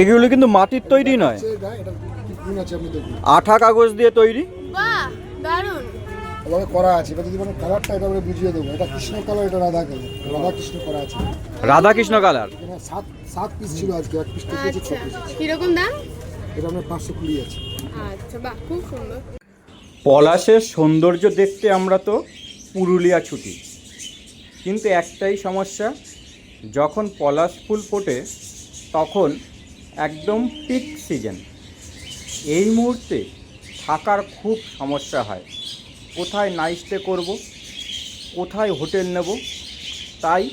এগুলো কিন্তু মাটির তৈরি নয়। এটা এটা আঠা কাগজ দিয়ে তৈরি। বাহ করা আছে এবার যদি মানে কালারটা এটা আমরা বুঝিয়ে দেবো। এটা কৃষ্ণ কালার এটা রাধা কালার রাধা কৃষ্ণ করা আছে। রাধাকৃষ্ণ কালার এখানে সাত সাত পিস ছিল আজকে এক পিস থেকে ছ আচ্ছা পিস কীরকম দাম? এটা আমরা পাঁচশো কুড়ি আছে। আচ্ছা বাহ খুব সুন্দর। পলাশের সৌন্দর্য দেখতে আমরা তো পুরুলিয়া ছুটি। কিন্তু একটাই সমস্যা যখন পলাশ ফুল ফোটে তখন একদম পিক সিজন এই মুহূর্তে থাকার খুব সমস্যা হয়। কোথায় নাইস্টে করব? কোথায় হোটেল নেব? তাই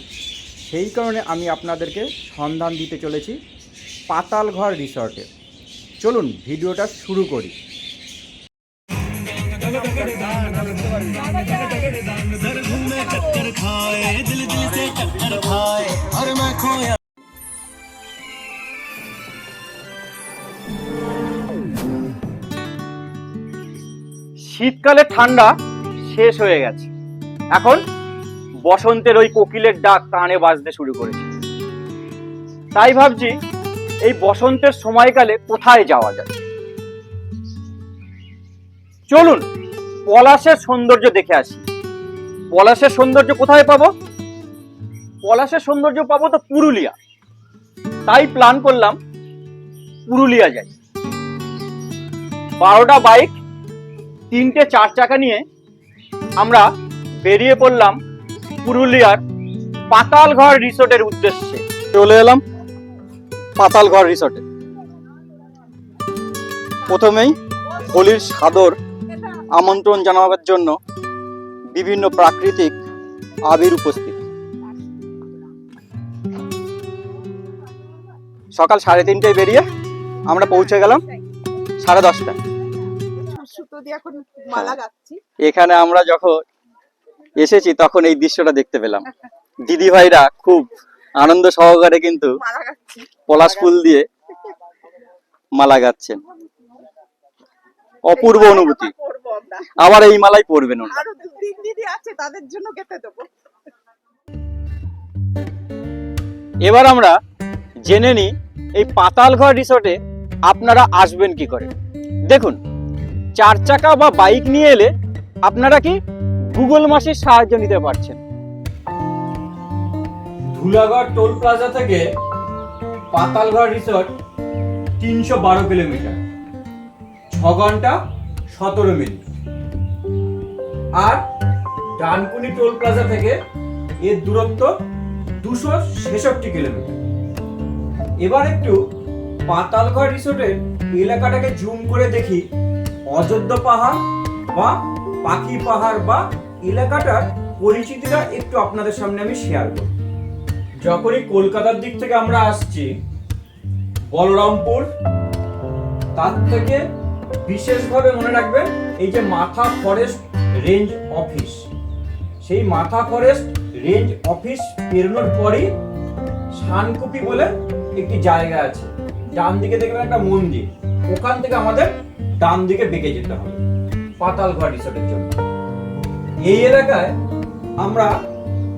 সেই কারণে আমি আপনাদেরকে সন্ধান দিতে চলেছি পাতালঘর রিসর্টে চলুন ভিডিওটা শুরু করি। খায় দিল দিল খায় শীতকালে ঠান্ডা শেষ হয়ে গেছে। এখন বসন্তের ওই কোকিলের ডাক কানে বাজতে শুরু করেছে। তাই ভাবছি এই বসন্তের সময়কালে কোথায় যাওয়া যায়? চলুন পলাশের সৌন্দর্য দেখে আসি। পলাশের সৌন্দর্য কোথায় পাবো? পলাশের সৌন্দর্য পাবো তো পুরুলিয়া। তাই প্ল্যান করলাম পুরুলিয়া যাই। বারোটা বাইক তিনটে চার চাকা নিয়ে আমরা বেরিয়ে পড়লাম পুরুলিয়ার পাতালঘর রিসোর্টের উদ্দেশ্যে। চলে এলাম পাতালঘর রিসোর্টে। প্রথমেই হোলির সাদর আমন্ত্রণ জানাবার জন্য বিভিন্ন প্রাকৃতিক আবির উপস্থিত। সকাল সাড়ে তিনটায় বেরিয়ে আমরা পৌঁছে গেলাম সাড়ে দশটায়। সুতো দিয়ে এখন মালা গাচ্ছি। এখানে আমরা যখন এসেছি তখন এই দৃশ্যটা দেখতে পেলাম। দিদি ভাইরা খুব আনন্দ সহকারে কিন্তু পলাশ ফুল দিয়ে মালা গাচ্ছেন। অপূর্ব অনুভূতি। আবার এই মালাই পরবেন ওনারা। আরও তিন দিদি আছে তাদের জন্য কেটে দেবো। এবার আমরা জেনে নিই এই পাতালঘর রিসোর্টে আপনারা আসবেন কি করে? দেখুন চার চাকা বা বাইক নিয়ে এলে আপনারা কি গুগল মাসের সাহায্য নিতে পারছেন? ধুলাগড় টোল প্লাজা থেকে পাতালঘর রিসোর্ট তিনশো বারো কিলোমিটার। ছ ঘণ্টা সতেরো মিনিট। আর ডানকুনি টোল প্লাজা থেকে এর দূরত্ব দুশো ছেষট্টি কিলোমিটার। এবার একটু পাতালঘর রিসোর্টের এলাকাটাকে জুম করে দেখি অযোধ্যা পাহাড় বা পাখি পাহাড় বা এলাকাটার পরিচিতিটা একটু আপনাদের সামনে আমি শেয়ার করি যখনই কলকাতার দিক থেকে আমরা আসছি, বলরামপুর, তার থেকে বিশেষভাবে মনে রাখবেন এই যে মাথা ফরেস্ট রেঞ্জ অফিস সেই মাথা ফরেস্ট রেঞ্জ অফিস পেরোনোর পরই শানকুপি বলে একটি জায়গা আছে। ডান দিকে দেখবেন একটা মন্দির। ওখান থেকে আমাদের ডান দিকে বেঁকে যেতে হবে পাতালঘর রিসোর্টের জন্য। এই এলাকায় আমরা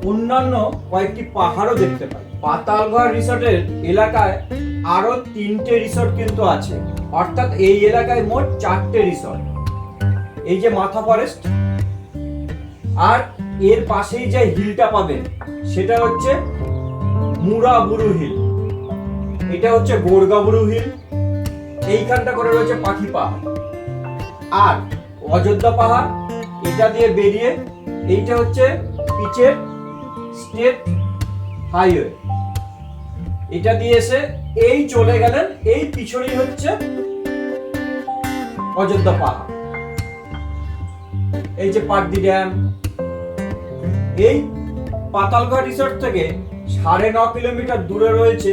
অন্যান্য কয়েকটি পাহাড়ও দেখতে পাই। পাতালঘর রিসোর্টের এলাকায় আরও তিনটে রিসোর্ট কিন্তু আছে। অর্থাৎ এই এলাকায় মোট চারটে রিসোর্ট এই যে মাথা ফরেস্ট আর এর পাশেই যে হিলটা পাবেন, সেটা হচ্ছে মুরাবুরু হিল এটা হচ্ছে গোরগাবুরু হিল এইখানটা করে রয়েছে পাখি পাহাড়। আর অযোধ্যা পাহাড়, এটা দিয়ে বেরিয়ে এইটা হচ্ছে পিচের স্টেট হাইওয়ে। এটা দিয়ে এসে এই চলে গেলেন, এই পিছনেই হচ্ছে অযোধ্যা পাহাড়। এই যে পাটদি ড্যাম, এই পাতালঘর রিসোর্ট থেকে সাড়ে ন কিলোমিটার দূরে রয়েছে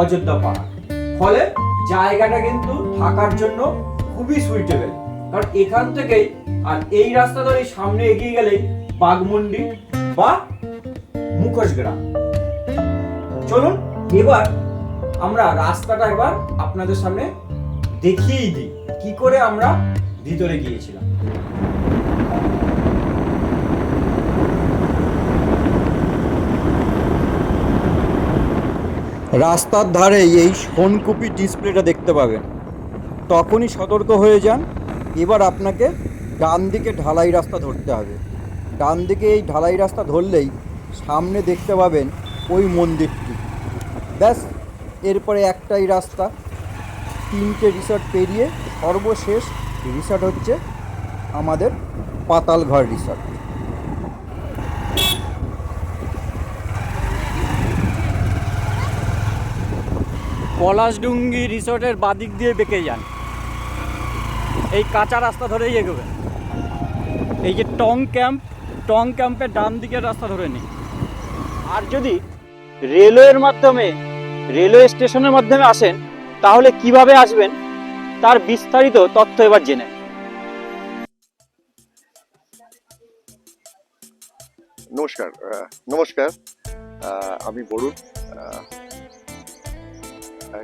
অযোধ্যা পাহাড়। ফলে জায়গাটা কিন্তু থাকার জন্য খুবই সুইটেবল কারণ এখান থেকেই আর এই রাস্তা ধরে সামনে এগিয়ে গেলেই বাগমুন্ডি বা মুখোশগ্রাম চলুন, এবার আমরা রাস্তাটা একবার আপনাদের সামনে দেখিয়েই দিই, কি করে আমরা ভিতরে গিয়েছিলাম। রাস্তার ধারেই এই সোনকুপি ডিসপ্লেটা দেখতে পাবেন। তখনই সতর্ক হয়ে যান। এবার আপনাকে ডান দিকে ঢালাই রাস্তা ধরতে হবে। ডান দিকে এই ঢালাই রাস্তা ধরলেই সামনে দেখতে পাবেন ওই মন্দিরটি। ব্যাস, এরপরে একটাই রাস্তা। তিনটে রিসর্ট পেরিয়ে সর্বশেষ রিসর্ট হচ্ছে আমাদের পাতালঘর রিসর্ট। পলাশডুঙ্গি রিসর্টের বাদিক দিয়ে বেঁকে যান। এই কাঁচা রাস্তা ধরেই এগোবেন এই যে টং ক্যাম্প, টং ক্যাম্পের ডান দিকের রাস্তা ধরে নিই। আর যদি রেলওয়ের মাধ্যমে, রেলওয়ে স্টেশনের মাধ্যমে আসেন, তাহলে কীভাবে আসবেন? তার বিস্তারিত তথ্য এবার জেনে নমস্কার নমস্কার আমি বরুণ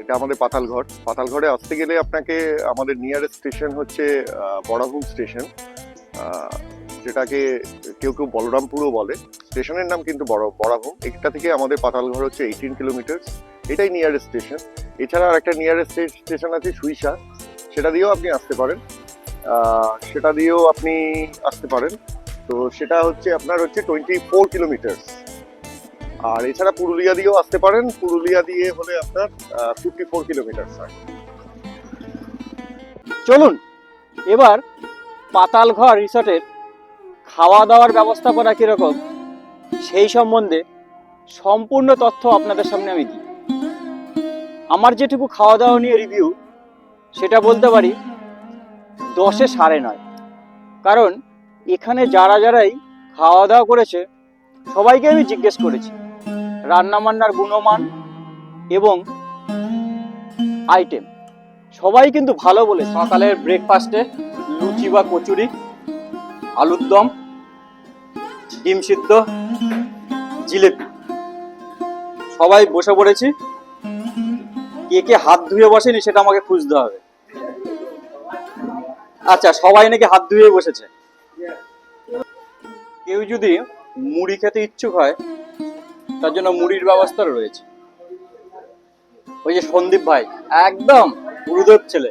এটা আমাদের পাতালঘর। পাতালঘরে আসতে গেলে আপনাকে আমাদের নিয়ারেস্ট স্টেশন হচ্ছে বড়াভূম স্টেশন যেটাকে কেউ কেউ বলরামপুরও বলে। স্টেশনের নাম কিন্তু বড় বড়াভূম এটা থেকে আমাদের পাতালঘর হচ্ছে এইটিন কিলোমিটার এটাই নিয়ারেস্ট স্টেশন এছাড়া আর একটা নিয়ারেস্ট স্টেশন আছে সুইসা। সেটা দিয়েও আপনি আসতে পারেন। সেটা দিয়েও আপনি আসতে পারেন। তো সেটা হচ্ছে আপনার হচ্ছে টোয়েন্টি ফোর কিলোমিটার আর এছাড়া পুরুলিয়া দিয়েও আসতে পারেন। পুরুলিয়া দিয়ে হলে আপনার ফিফটি ফোর কিলোমিটার চলুন, এবার পাতালঘর রিসর্টের খাওয়া দাওয়ার ব্যবস্থাপনা কীরকম, সেই সম্বন্ধে সম্পূর্ণ তথ্য আপনাদের সামনে আমি দিই। আমার যেটুকু খাওয়া দাওয়া নিয়ে রিভিউ সেটা বলতে পারি দশে সাড়ে নয়। কারণ, এখানে যারা যারাই খাওয়া দাওয়া করেছে, সবাইকে আমি জিজ্ঞেস করেছি। রান্নাবান্নার গুণমান এবং আইটেম সবাই কিন্তু ভালো বলে, সকালের ব্রেকফাস্টে লুচি বা কচুরি, আলুর দম, ডিম সিদ্ধ, জিলেপি। সবাই বসে পড়েছি। কে কে হাত ধুয়ে বসেনি সেটা আমাকে খুঁজতে হবে। আচ্ছা সবাই নাকি হাত ধুয়ে বসেছে? কেউ যদি মুড়ি খেতে ইচ্ছুক হয় তার জন্য মুড়ির ব্যবস্থা রয়েছে। ওই যে সন্দীপ ভাই, একদম গুরুদেব ছেলে।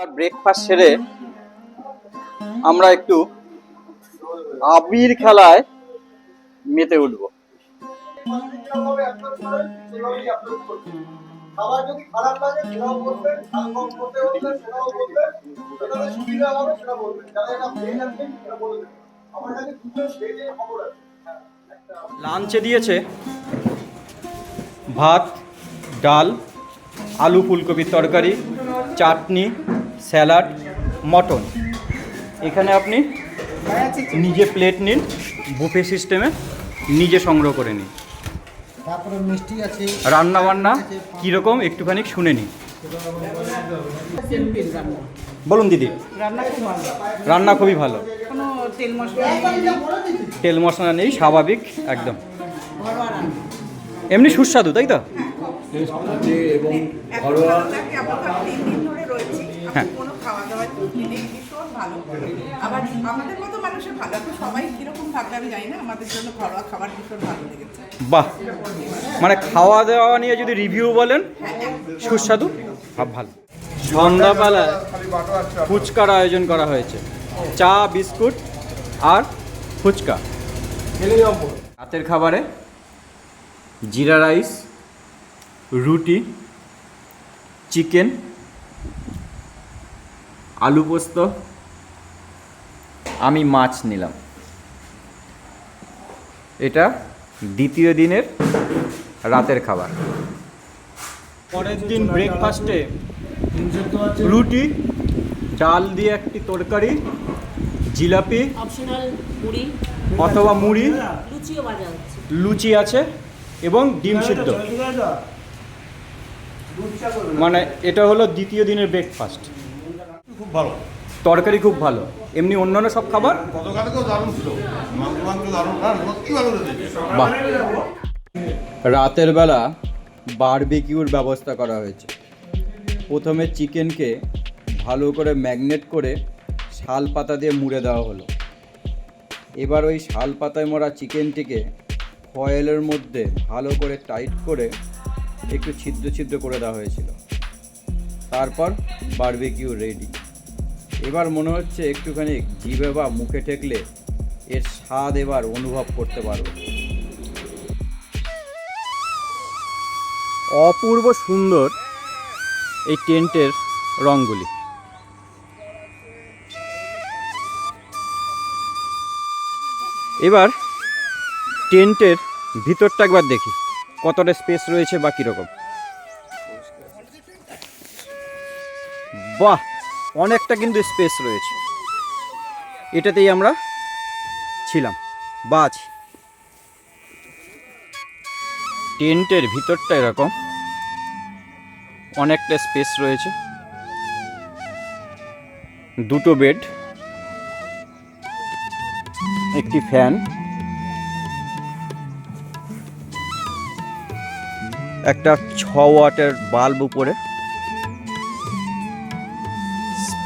আর ব্রেকফাস্ট সেরে আমরা একটু আবির খেলায় মেতে উঠব। আমার কাছে দুটো ভেজের খবর আছে। লাঞ্চে দিয়েছে ভাত ডাল আলু ফুলকপির তরকারি চাটনি স্যালাড মটন। এখানে আপনি নিজে প্লেট নিন বুফে সিস্টেমে নিজে সংগ্রহ করে নিন। তারপরে মিষ্টি আছে রান্না বান্না কীরকম একটুখানি শুনে নিন। বলুন দিদি। রান্না খুবই ভালো। তেল মশলা নেই, স্বাভাবিক একদম। এমনি সুস্বাদু তাই তো? হ্যাঁ। ভালো সবাই ভাববে আমি জানি না, আমাদের জন্য ঘরোয়া খাবার ভীষণ ভালো লেগেছে। বাহ মানে খাওয়া দাওয়া নিয়ে যদি রিভিউ বলেন, সুস্বাদু, ভাব ভালো। সন্ধ্যাবেলায় ফুচকার আয়োজন করা হয়েছে। চা, বিস্কুট আর ফুচকা। রাতের খাবারে জিরা রাইস, রুটি, চিকেন, আলু পোস্ত আমি মাছ নিলাম। এটা দ্বিতীয় দিনের রাতের খাবার। পরের দিন ব্রেকফাস্টে রুটি ডাল দিয়ে একটি তরকারি জিলাপি অথবা মুড়ি লুচি আছে এবং ডিম সিদ্ধ। মানে এটা হলো দ্বিতীয় দিনের ব্রেকফাস্ট খুব ভালো। তরকারি খুব ভালো। এমনি অন্যান্য সব খাবার? বাহ। রাতের বেলা বারবিকিউর ব্যবস্থা করা হয়েছে। প্রথমে চিকেনকে ভালো করে ম্যাগনেট করে শাল পাতা দিয়ে মুড়ে দেওয়া হলো। এবার ওই শাল পাতায় মরা চিকেনটিকে ফয়েলের মধ্যে ভালো করে টাইট করে একটু ছিদ্র ছিদ্র করে দেওয়া হয়েছিল। তারপর বারবিকিউ রেডি। এবার মনে হচ্ছে একটুখানি জিভে বা মুখে ঠেকলে এর স্বাদ এবার অনুভব করতে পারবে। অপূর্ব সুন্দর এই টেন্টের রঙগুলি এবার টেন্টের ভিতরটা একবার দেখি, কতটা স্পেস রয়েছে বা কীরকম। বাহ! অনেকটা কিন্তু স্পেস রয়েছে। এটাতেই আমরা ছিলাম, বা আছি। টেন্টের ভিতরটা এরকম। অনেকটা স্পেস রয়েছে। দুটো বেড একটি ফ্যান একটা ছ ওয়াটের বাল্ব উপরে।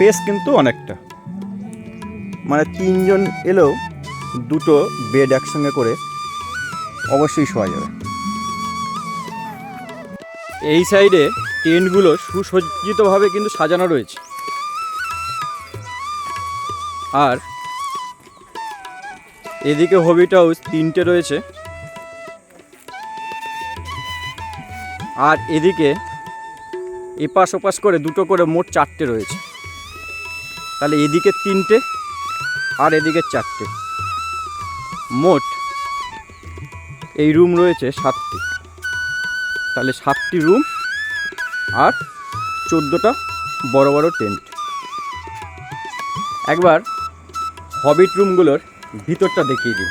স্পেস কিন্তু অনেকটা। মানে তিনজন এলেও দুটো বেড একসঙ্গে করে অবশ্যই শোয়া যাবে। এই সাইডে টেন্টগুলো সুসজ্জিতভাবে কিন্তু সাজানো রয়েছে। আর এদিকে হবিট হাউস তিনটে রয়েছে। আর এদিকে এপাশ ওপাশ করে দুটো করে মোট চারটে রয়েছে। তাহলে এদিকে তিনটে আর এদিকে চারটে। মোট এই রুম রয়েছে সাতটি। তাহলে সাতটি রুম আর চোদ্দোটা বড় বড় টেন্ট একবার হবিট রুমগুলোর ভিতরটা দেখিয়ে দিই।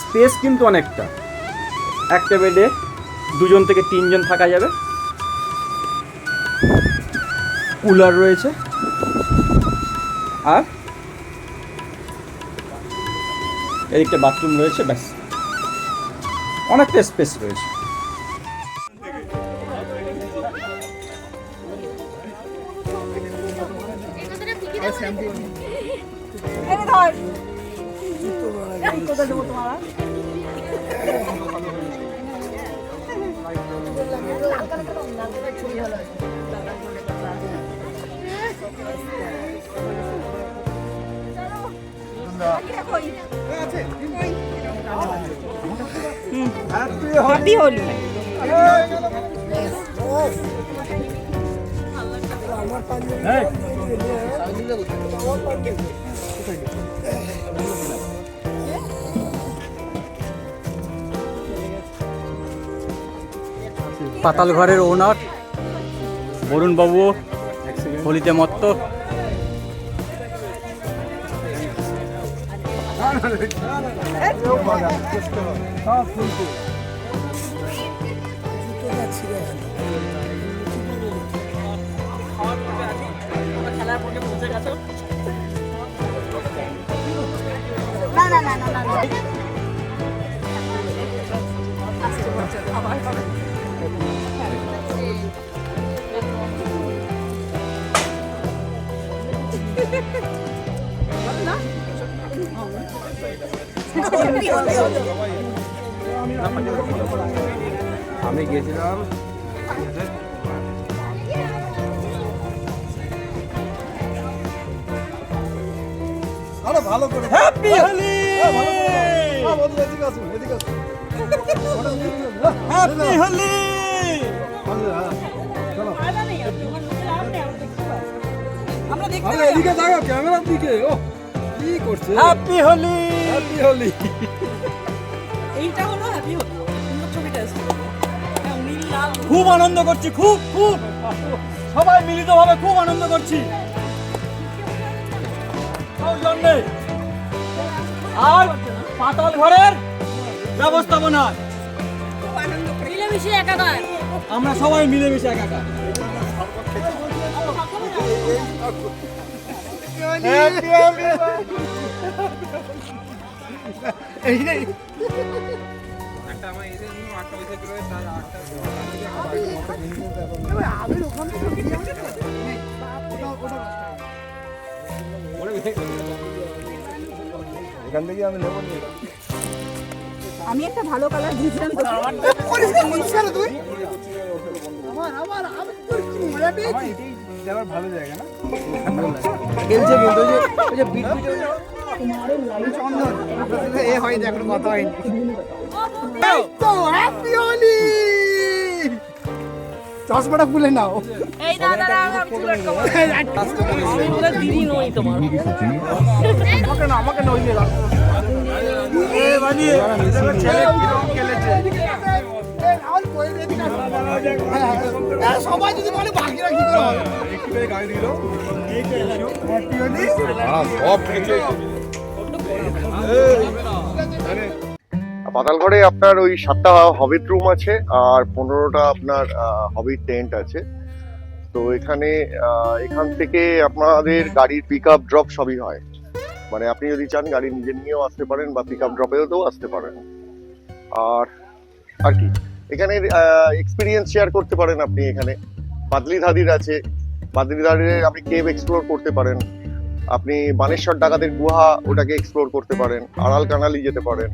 স্পেস কিন্তু অনেকটা। একটা বেডে দুজন থেকে তিনজন থাকা যাবে। কুলার রয়েছে। আর? এদিকটা বাথরুম রয়েছে ব্যাস। অনেকটা স্পেস রয়েছে। হ্যাপি হোলি পাতাল ঘরের ওনার বরুণ বাবু হোলিতে মত্ত আমি গেছিলাম আরে ভালো করে হ্যাপি হোলি ভালো করে হ্যাপি হোলি আমরা দেখতে এদিকে যাও ক্যামেরার দিকে। ও কি করছে? হ্যাপি হোলি হ্যাপি হোলি এইটা হলো হ্যাপি হোলি ছবিটা আছে। হ্যাঁ, নীল লাল। খুব আনন্দ করছি খুব খুব। সবাই মিলিতভাবে খুব আনন্দ করছি। আর পাতাল ঘরের ব্যবস্থাপনা। আনন্দ করে। মিলেমিশে একাকার। আমরা একাকার এখান থেকে আমি নেব আমি একটা ভালো কালার দিয়েছিলাম তো। খেলছে বলতো যে ওই যে বিট বিট এ হয়নি এখন কথা হয়নি তো চশমাটা খুলে নাও নই আমাকে না আমাকে না ওই এ বানিয়ে ছেলে কীরকম খেলেছে হ্যাঁ, সবাই যদি বলে বাকিরা কি Holi? পাতালঘরে আপনার ওই সাতটা হবিট রুম আছে আর পনেরোটা আপনার হবিট টেন্ট আছে। তো এখানে এখান থেকে আপনাদের গাড়ির পিক আপ ড্রপ সবই হয়। মানে আপনি যদি চান গাড়ি নিজে নিয়েও আসতে পারেন বা পিক আপ ড্রপেও আসতে পারেন। আর আর কি? এখানে এক্সপিরিয়েন্স শেয়ার করতে পারেন আপনি এখানে। বাদলি ধাদির আছে। বাদলি ধাদিরে আপনি কেভ এক্সপ্লোর করতে পারেন। আপনি বানেশ্বর ডাকাতের গুহা ওটাকে এক্সপ্লোর করতে পারেন আড়াল কানালি যেতে পারেন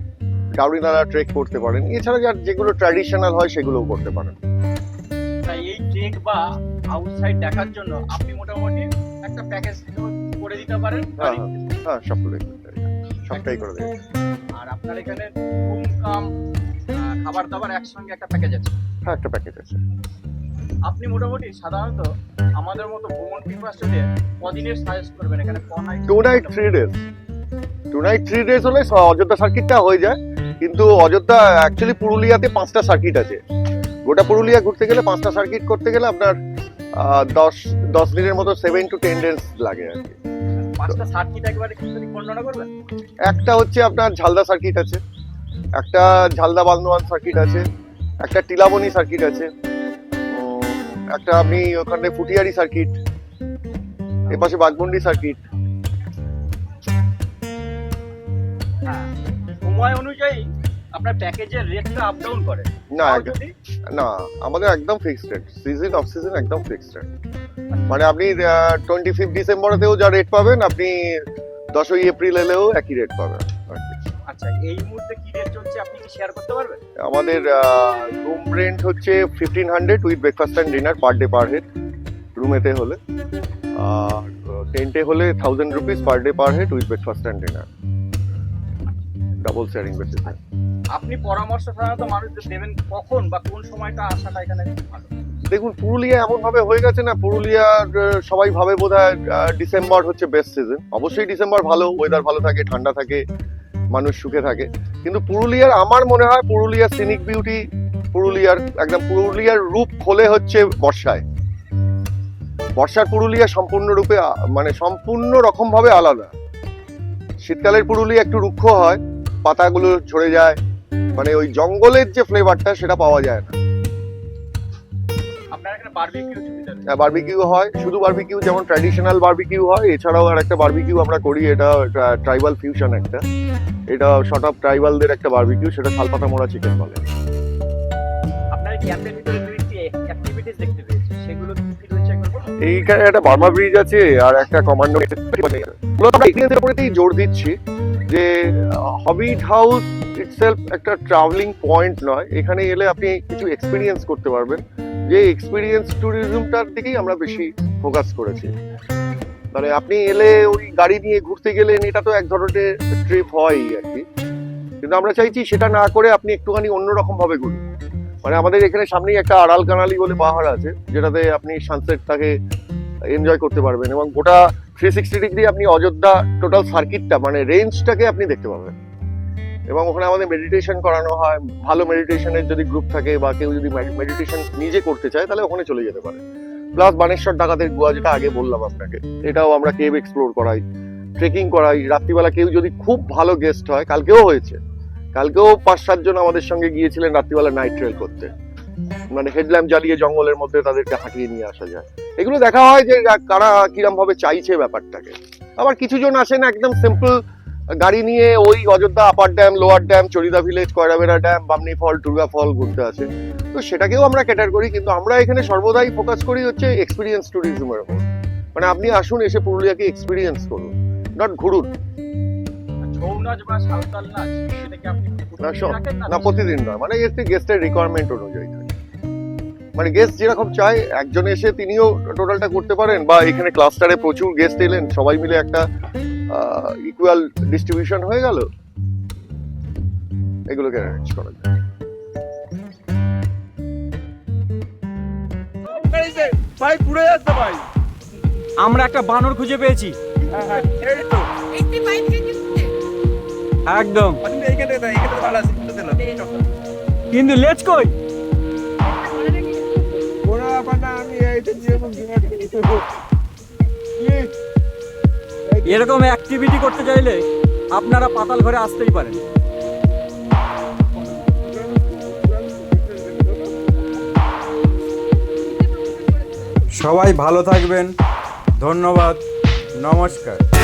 কাউরিনালা ট্রেক করতে পারেন এছাড়া যার যেগুলো ট্র্যাডিশনাল হয় সেগুলোও করতে পারেন। এই ট্রেক বা আউটসাইড দেখার জন্য আপনি মোটামুটি একটা প্যাকেজ করে দিতে পারেন হ্যাঁ হ্যাঁ হ্যাঁ সবগুলোই সবটাই করে দেবে আর আপনার এখানে রুম কাম খাবার দাবার একসঙ্গে একটা প্যাকেজ আছে। হ্যাঁ একটা প্যাকেজ আছে। আপনি মোটামুটি সাধারণত আমাদের মতো ভ্রমণ পিপাসুদের কদিনের সাজেস্ট করবেন এখানে? Two night three days two night three days হলে অযোধ্যা সার্কিটটা হয়ে যায়। কিন্তু অযোধ্যা অ্যাকচুয়ালি পুরুলিয়াতে পাঁচটা সার্কিট আছে। গোটা পুরুলিয়া ঘুরতে গেলে পাঁচটা সার্কিট করতে গেলে আপনার দশ দশ দিনের মতো সেভেন টু টেন ডেজ লাগে আর কি। একটা হচ্ছে আপনার ঝালদা সার্কিট আছে। একটা ঝালদা বান্দোয়ান সার্কিট আছে। একটা টিলাবনি সার্কিট আছে। একটা আপনি ওখানে ফুটিয়ারি সার্কিট এপাশে বাগমুন্ডি সার্কিট হ্যাঁ সময় অনুযায়ী আপনার প্যাকেজের রেটটা আপ ডাউন করে। না না আমাদের একদম fixed rate season off season একদম ফিক্সড রেট মানে আপনি টোয়েন্টি ফিফথ ডিসেম্বরেতেও যা রেট পাবেন আপনি দশই এপ্রিল এলেও একই রেট পাবেন। আচ্ছা এই মুহূর্তে কি রেট চলছে? আপনি কি শেয়ার করতে পারবেন? আমাদের রুম রেন্ট হচ্ছে fifteen hundred with breakfast and dinner per day per head রুমেতে হলে। আর টেন্টে হলে thousand rupees per day per head with breakfast and dinner double sharing basis আপনি পরামর্শ সাধারণত মানুষদের দেবেন কখন বা কোন সময়টা আসাটা এখানে ভালো? দেখুন পুরুলিয়া এমন ভাবে হয়ে গেছে না পুরুলিয়ার সবাই ভাবে বোধ হয় ডিসেম্বর হচ্ছে বেস্ট সিজন অবশ্যই ডিসেম্বর ভালো ওয়েদার ভালো থাকে ঠান্ডা থাকে। মানুষ সুখে থাকে। কিন্তু পুরুলিয়ার আমার মনে হয় পুরুলিয়ার সিনিক বিউটি পুরুলিয়ার একদম পুরুলিয়ার রূপ খোলে হচ্ছে বর্ষায়। বর্ষার পুরুলিয়া সম্পূর্ণরূপে মানে সম্পূর্ণ রকমভাবে আলাদা। শীতকালের পুরুলিয়া একটু রুক্ষ হয়, পাতাগুলো ঝরে যায় মানে ওই জঙ্গলের যে ফ্লেভারটা সেটা পাওয়া যায় না। এখানে বারবিকিউ হয় শুধু বারবিকিউ যেমন ট্র্যাডিশনাল বারবিকিউ হয় এছাড়াও আর একটা বারবিকিউ আমরা করি এটা ট্রাইবাল ফিউশন একটা। এটা শর্ট অফ ট্রাইবালদের একটা বারবিকিউ সেটা শালপাতা মোড়া চিকেন বলে। এইখানে একটা বার্মা ব্রিজ আছে আর একটা কমান্ডো মূলত আমরা এক্সপিরিয়েন্সের উপরেতেই জোর দিচ্ছি যে হবিট হাউস ইটসেলফ একটা ট্রাভেলিং পয়েন্ট নয় এখানে এলে আপনি কিছু এক্সপিরিয়েন্স করতে পারবেন। যে এক্সপিরিয়েন্স ট্যুরিজমটার দিকেই আমরা বেশি ফোকাস করেছি। মানে আপনি এলে ওই গাড়ি নিয়ে ঘুরতে গেলেন, এটা তো এক ধরনের ট্রিপ হয়ই আর কি। কিন্তু আমরা চাইছি সেটা না করে আপনি একটুখানি অন্যরকম ভাবে ঘুরুন। মানে আমাদের এখানে সামনেই একটা আড়াল কানালি বলে পাহাড় আছে, যেটাতে আপনি সানসেটটাকে এনজয় করতে পারবেন এবং গোটা থ্রি সিক্সটি ডিগ্রি আপনি অযোধ্যা টোটাল সার্কিটটা মানে রেঞ্জটাকে আপনি দেখতে পাবেন। এবং ওখানে আমাদের মেডিটেশন করানো হয়। ভালো মেডিটেশনের যদি গ্রুপ থাকে বা কেউ যদি মেডিটেশন নিজে করতে চায়, তাহলে ওখানে চলে যেতে পারে। প্লাস বানেশ্বর ডাকাতের গুহা যেটা আগে বললাম আপনাকে, এটাও আমরা কেভ এক্সপ্লোর করাই ট্রেকিং করাই। রাত্রিবেলা কেউ যদি খুব ভালো গেস্ট হয়, কালকেও হয়েছে। কালকেও পাঁচ সাতজন আমাদের সঙ্গে গিয়েছিলেন রাত্রিবেলা নাইট ট্রেল করতে। মানে হেডল্যাম্প জ্বালিয়ে জঙ্গলের মধ্যে তাদেরকে হাঁটিয়ে নিয়ে আসা যায়। এগুলো দেখা হয় যে কারা কিরম ভাবে চাইছে ব্যাপারটাকে। আবার কিছু জন আসেন একদম সিম্পল গাড়ি নিয়ে ওই Ayodhya upper dam lower dam Charida village Koyrabera dam Bamni fall Turga fall ঘুরতে আসে। তো সেটাকেও আমরা ক্যাটার করি কিন্তু আমরা এখানে সর্বদাই ফোকাস করি হচ্ছে এক্সপিরিয়েন্স ট্যুরিজমের উপর মানে আপনি আসুন এসে পুরুলিয়াকে এক্সপিরিয়েন্স করুন নট ঘুরুন। না প্রতিদিন নয় মানে এসে গেস্টের রিকোয়ারমেন্ট অনুযায়ী থাকে। মানে গেস্ট যেরকম চায় একজন এসে তিনিও টোটালটা করতে পারেন বা এখানে ক্লাস্টারে প্রচুর গেস্ট এলেন সবাই মিলে একটা ইকুয়াল ডিস্ট্রিবিউশন হয়ে গেল? এগুলোকে অ্যারেঞ্জ করা যায় ভাই পুড়ে যাচ্ছে ভাই। আমরা একটা বানর খুঁজে পেয়েছি। হ্যাঁ হ্যাঁ একদম। কিন্তু লেজ কই? ব্যাপার না আমি এইটা যেরকম ডিমান্ড করি এরকম অ্যাক্টিভিটি করতে চাইলে আপনারা পাতাল ঘরে আসতেই পারেন। সবাই ভালো থাকবেন। ধন্যবাদ। নমস্কার।